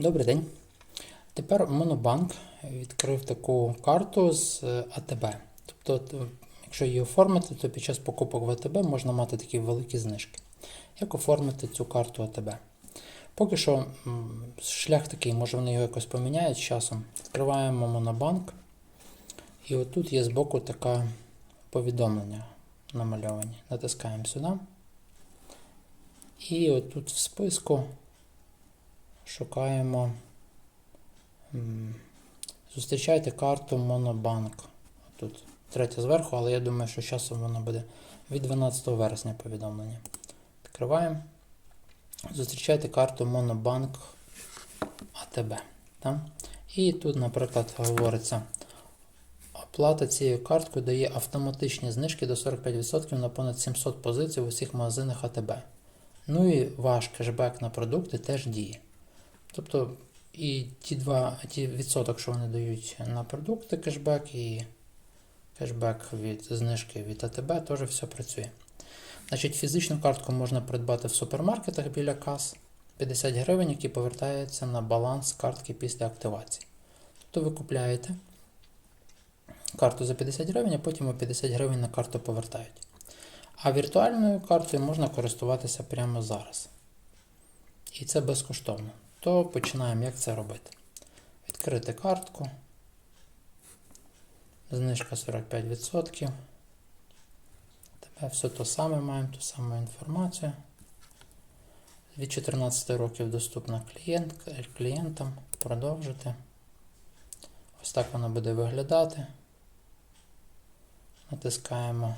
Добрий день. Тепер Монобанк відкрив таку карту з е, АТБ. Тобто, якщо її оформити, то під час покупок в АТБ можна мати такі великі знижки. Як оформити цю карту АТБ? Поки що шлях такий, може вони його якось поміняють з часом. Відкриваємо Монобанк. І отут є збоку таке повідомлення намальовані. Натискаємо сюди. І отут в списку шукаємо. Зустрічайте карту Монобанк. Тут третя зверху, але я думаю, що часом вона буде від 12 вересня повідомлення. Відкриваємо. Зустрічайте карту Монобанк АТБ. Так? І тут, наприклад, говориться. Оплата цією карткою дає автоматичні знижки до 45% на понад 700 позицій в усіх магазинах АТБ. Ну і ваш кешбек на продукти теж діє. Тобто і ті два ті відсоток, що вони дають на продукти, кешбек і кешбек від знижки від АТБ, теж все працює. Значить, фізичну картку можна придбати в супермаркетах біля кас 50 гривень, які повертаються на баланс картки після активації. Тобто ви купляєте карту за 50 гривень, а потім ви 50 гривень на карту повертають. А віртуальною картою можна користуватися прямо зараз. І це безкоштовно. То починаємо, як це робити. Відкрити картку. Знижка 45%. Тепер все то саме маємо, ту саму інформацію. Від 14 років доступна клієнт, клієнтам. Продовжити. Ось так воно буде виглядати. Натискаємо.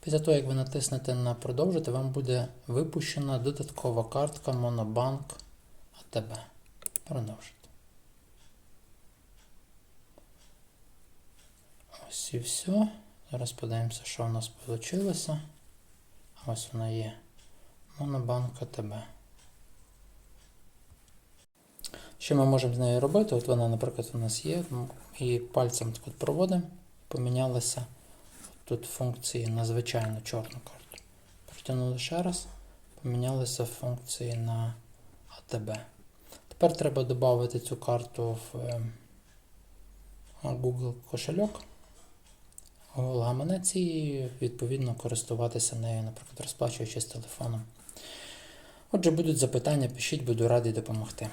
Після того, як ви натиснете на продовжити, вам буде випущена додаткова картка Монобанк АТБ. Продовжити. Ось і все. Зараз подивимося, що у нас вийшло. Ось вона є. Монобанк АТБ. Що ми можемо з нею робити? От вона, наприклад, у нас є. І пальцем так от проводимо. Помінялися тут функції на звичайну чорну карту. Протягнули ще раз. Помінялися функції на АТБ. Тепер треба додати цю карту в е, Google кошельок. Google і відповідно користуватися нею, наприклад, розплачуючись телефоном. Отже, будуть запитання, пишіть, буду радий допомогти.